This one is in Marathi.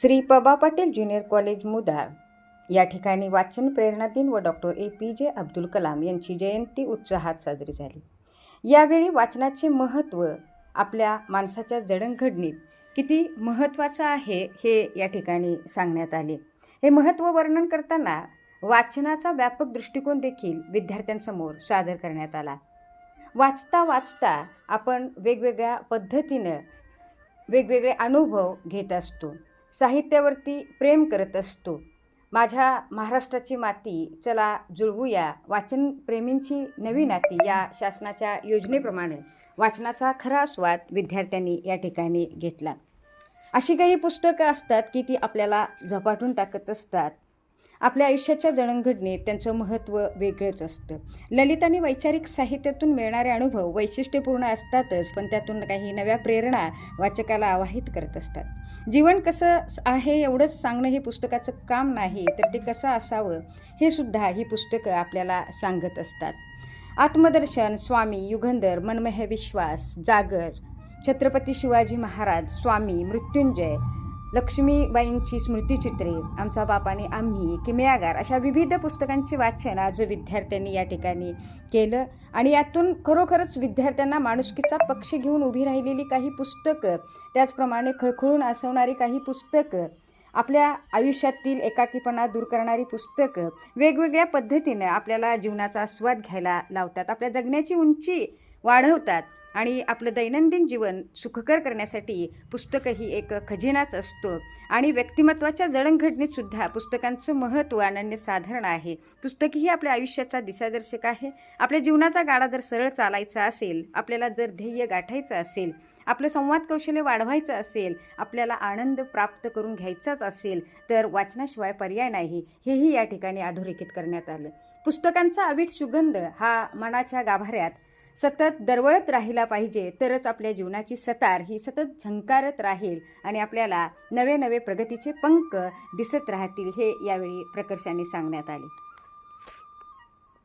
श्री पबा पाटील ज्युनियर कॉलेज मुदाळ या ठिकाणी वाचन प्रेरणा दिन व डॉक्टर ए पी जे अब्दुल कलाम यांची जयंती उत्साहात साजरी झाली. यावेळी वाचनाचे महत्त्व आपल्या माणसाच्या जडणघडणीत किती महत्त्वाचं आहे हे या ठिकाणी सांगण्यात आले. हे महत्त्व वर्णन करताना वाचनाचा व्यापक दृष्टिकोन देखील विद्यार्थ्यांसमोर सादर करण्यात आला. वाचता वाचता आपण वेगवेगळ्या पद्धतीनं वेगवेगळे अनुभव घेत असतो. साहित्यावरती प्रेम करत असतो. माझ्या महाराष्ट्राची माती चला जुळवूया. वाचनप्रेमींची नवी नाती या शासनाच्या योजनेप्रमाणे. वाचनाचा खरा स्वाद विद्यार्थ्यांनी या ठिकाणी घेतला. अशी काही पुस्तकं असतात की ती आपल्याला झपाटून टाकत असतात. आपल्या आयुष्याच्या जडणघडणीत त्यांचं महत्त्व वेगळंच असतं. ललित आणि वैचारिक साहित्यातून मिळणारे अनुभव वैशिष्ट्यपूर्ण असतातच पण त्यातून काही नव्या प्रेरणा वाचकाला आवाहित करत असतात. जीवन कसं आहे एवढंच सांगणं हे पुस्तकाचं काम नाही तर ते कसं असावं हे सुद्धा ही पुस्तकं आपल्याला सांगत असतात. आत्मदर्शन स्वामी युगंधर मनमह विश्वास जागर छत्रपती शिवाजी महाराज स्वामी मृत्युंजय लक्ष्मीबाईंची स्मृतिचित्रे आमचा बापाने आम्ही किमयागार अशा विविध पुस्तकांचे वाचन आज विद्यार्थ्यांनी या ठिकाणी केलं. आणि यातून खरोखरच विद्यार्थ्यांना माणुसकीचा पक्ष घेऊन उभी राहिलेली काही पुस्तकं त्याचप्रमाणे खळखळून असवणारी काही पुस्तकं आपल्या आयुष्यातील एकाकीपणा दूर करणारी पुस्तकं वेगवेगळ्या पद्धतीनं आपल्याला जीवनाचा आस्वाद घ्यायला लावतात आपल्या जगण्याची उंची वाढवतात. आणि आपलं दैनंदिन जीवन सुखकर करण्यासाठी पुस्तकं ही एक खजिनाच असतो. आणि व्यक्तिमत्वाच्या जडणघडणीतसुद्धा पुस्तकांचं महत्त्व अनन्य साधारण आहे. पुस्तक ही आपल्या आयुष्याचा दिशादर्शक आहे. आपल्या जीवनाचा गाडा जर सरळ चालायचा असेल आपल्याला जर ध्येय गाठायचं असेल आपलं संवाद कौशल्य वाढवायचं असेल आपल्याला आनंद प्राप्त करून घ्यायचाच असेल तर वाचनाशिवाय पर्याय नाही हेही या ठिकाणी अधोरेखित करण्यात आलं. पुस्तकांचा अवीट सुगंध हा मनाच्या गाभाऱ्यात सतत दरवळत राहिला पाहिजे तरच आपल्या जीवनाची सतार ही सतत झंकारत राहील आणि आपल्याला नवे नवे प्रगतीचे पंख दिसत राहतील हे यावेळी प्रकर्षाने सांगण्यात आले.